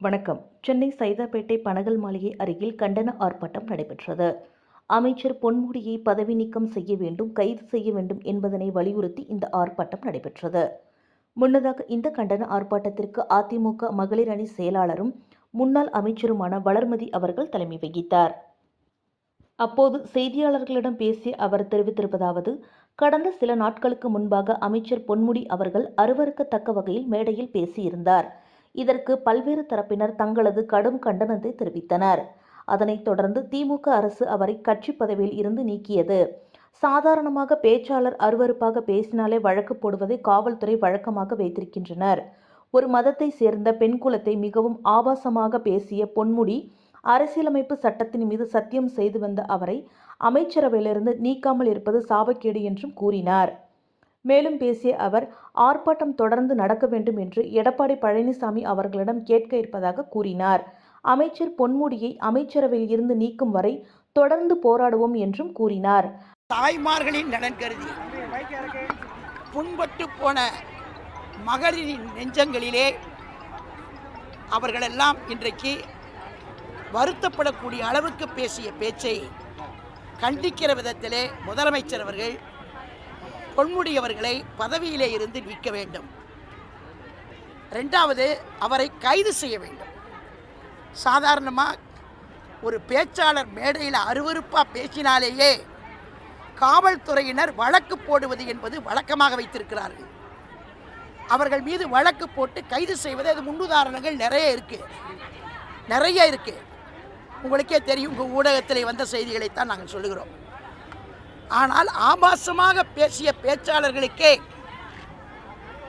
வணக்கம். சென்னை சைதாப்பேட்டை பனகல் மாளிகை அருகில் கண்டன ஆர்ப்பாட்டம் நடைபெற்றது. அமைச்சர் பொன்முடியை பதவி நீக்கம் செய்ய வேண்டும் கைது செய்ய வேண்டும் என்பதனை வலியுறுத்தி இந்த ஆர்ப்பாட்டம் நடைபெற்றது. முன்னதாக இந்த கண்டன ஆர்ப்பாட்டத்திற்கு அதிமுக மகளிர் அணி செயலாளரும் முன்னாள் அமைச்சருமான வளர்மதி அவர்கள் தலைமை வகித்தார். அப்போது செய்தியாளர்களிடம் பேசிய அவர் தெரிவித்திருப்பதாவது கடந்த சில நாட்களுக்கு முன்பாக அமைச்சர் பொன்முடி அவர்கள் அருவருக்கத்தக்க வகையில் மேடையில் பேசியிருந்தார். இதற்கு பல்வேறு தரப்பினர் தங்களது கடும் கண்டனத்தை தெரிவித்தனர். அதனைத் தொடர்ந்து திமுக அரசு அவரை கட்சி பதவியில் இருந்து நீக்கியது. சாதாரணமாக பேச்சாளர் அருவருப்பாக பேசினாலே வழக்கு போடுவதை காவல்துறை வழக்கமாக வைத்திருக்கின்றனர். ஒரு மதத்தை சேர்ந்த பெண் குலத்தை மிகவும் ஆபாசமாக பேசிய பொன்முடி அரசியலமைப்பு சட்டத்தின் மீது சத்தியம் செய்து வந்த அவரை அமைச்சரவையிலிருந்து நீக்காமல் இருப்பது சாபக்கேடு என்றும் கூறினார். மேலும் பேசிய அவர் ஆர்ப்பாட்டம் தொடர்ந்து நடக்க வேண்டும் என்று எடப்பாடி பழனிசாமி அவர்களிடம் கேட்க இருப்பதாக கூறினார். அமைச்சர் பொன்முடியை அமைச்சரவையில் இருந்து நீக்கும் வரை தொடர்ந்து போராடுவோம் என்றும் கூறினார். தாய்மார்களின் நலன் கருதி புண்பட்டு போன மகளிரின் நெஞ்சங்களிலே அவர்களெல்லாம் இன்றைக்கு வருத்தப்படக்கூடிய அளவுக்கு பேசிய பேச்சை கண்டிக்கிற விதத்திலே முதலமைச்சர் அவர்கள் பொன்முடி அவர்களை பதவியிலே இருந்து நீக்க வேண்டும். ரெண்டாவது அவரை கைது செய்ய வேண்டும். சாதாரணமாக ஒரு பேச்சாளர் மேடையில் அருவருப்பாக பேசினாலேயே காவல்துறையினர் வழக்கு போடுவது என்பது வழக்கமாக வைத்திருக்கிறார்கள். அவர்கள் மீது வழக்கு போட்டு கைது செய்வது அது முன்னுதாரணங்கள் நிறைய இருக்குது நிறைய இருக்குது உங்களுக்கே தெரியும் உங்கள் ஊடகத்தில் வந்த செய்திகளைத்தான் நாங்கள் சொல்லுகிறோம். ஆனால் ஆபாசமாக பேசிய பேச்சாளர்களுக்கே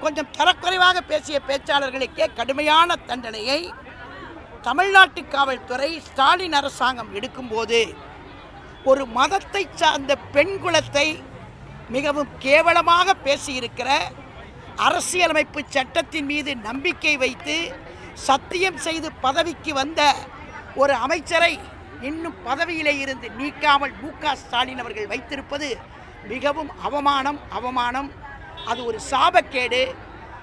கொஞ்சம் தரக்குறைவாக பேசிய பேச்சாளர்களுக்கே கடுமையான தண்டனையை தமிழ்நாட்டு காவல்துறை ஸ்டாலின் அரசாங்கம் எடுக்கும்போது ஒரு மதத்தை சார்ந்த பெண் குலத்தை மிகவும் கேவலமாக பேசியிருக்கிற அரசியலமைப்பு சட்டத்தின் மீது நம்பிக்கை வைத்து சத்தியம் செய்து பதவிக்கு வந்த ஒரு அமைச்சரை இன்னும் பதவியிலே இருந்து நீக்காமல் மு ஸ்டாலின் அவர்கள் வைத்திருப்பது மிகவும் அவமானம் அவமானம். அது ஒரு சாபக்கேடு.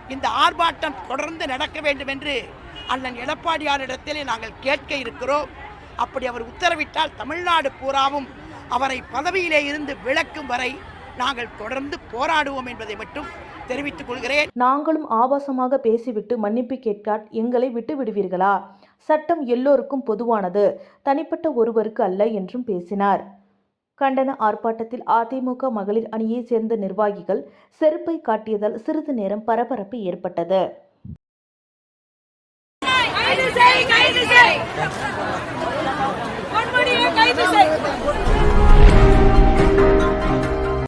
இந்த ஆர்ப்பாட்டம் தொடர்ந்து நடக்க வேண்டும் என்று அண்ணன் எடப்பாடியாரிடத்திலே நாங்கள் கேட்க இருக்கிறோம். அப்படி அவர் உத்தரவிட்டால் தமிழ்நாடு பூராவும் அவரை பதவியிலே இருந்து விலக்கும் வரை நாங்கள் தொடர்ந்து போராடுவோம் என்பதை மட்டும் தெரிவித்துக் கொள்கிறேன். நாங்களும் ஆபாசமாக பேசிவிட்டு மன்னிப்பு கேட்க எங்களை விட்டு விடுவீர்களா சட்டம் எல்லோருக்கும் பொதுவானது. தனிப்பட்ட ஒருவருக்கு அல்ல என்றும் பேசினார். கண்டன ஆர்ப்பாட்டத்தில் அதிமுக மகளிர் அணியைச் சேர்ந்த நிர்வாகிகள் செருப்பை காட்டியதால் சிறிது நேரம் பரபரப்பு ஏற்பட்டது.